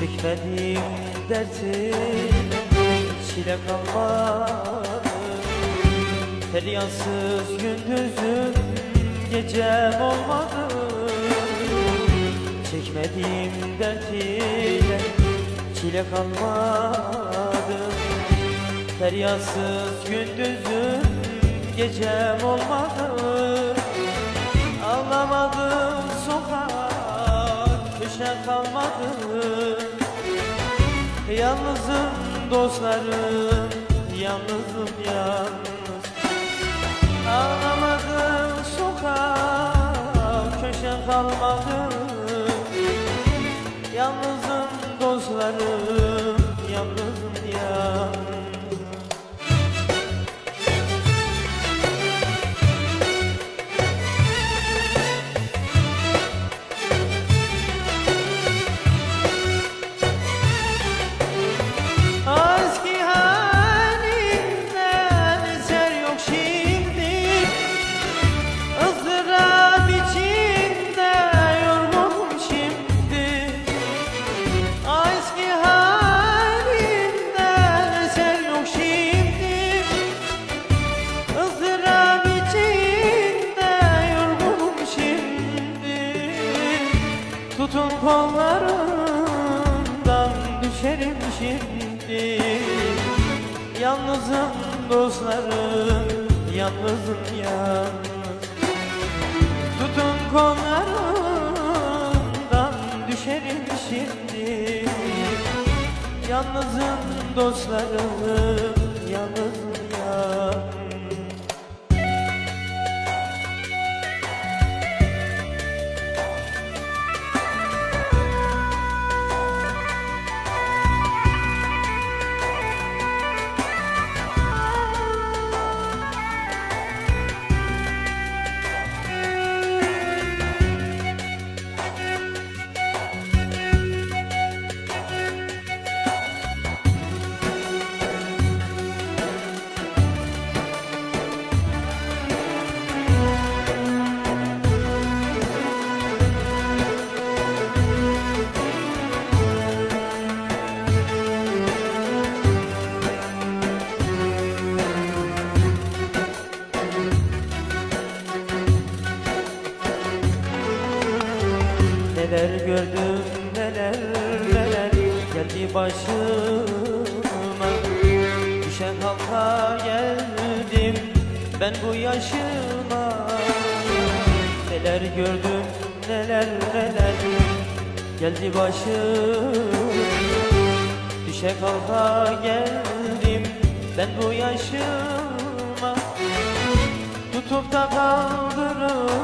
Çekmediğim derti çile kalmadı. Feryansız gündüzüm gecem olmadı. Çekmediğim dertiyle çile kalmadı. Feryansız gündüzüm gecem olmadı. Ağlamadım sokak köşe kalmadı Yalnızım dostlarım Yalnızım yalnız. Ağlamadım sokak köşe kalmadı. Yalnızım dostlarım Tutun kollarımdan düşerim şimdi. Yalnızım dostlarım Yalnızım yalnız. Tutun kollarımdan düşerim şimdi. Yalnızım dostlarım Yalnızım yalnız gördüm neler neler geldi başıma. Düşen halka geldim ben bu yaşıma. Neler gördüm neler neler geldi başıma. Düşe kalka geldim ben bu yaşıma. Tutup da kaldırın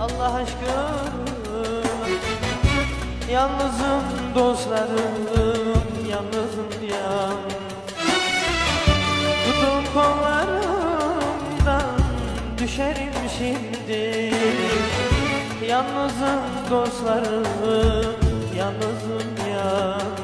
Allah aşkına Yalnızım dostlarım Yalnızım yalnız Tutun kollarımdan Düşerim şimdi. Yalnızım dostlarım Yalnızım yalnız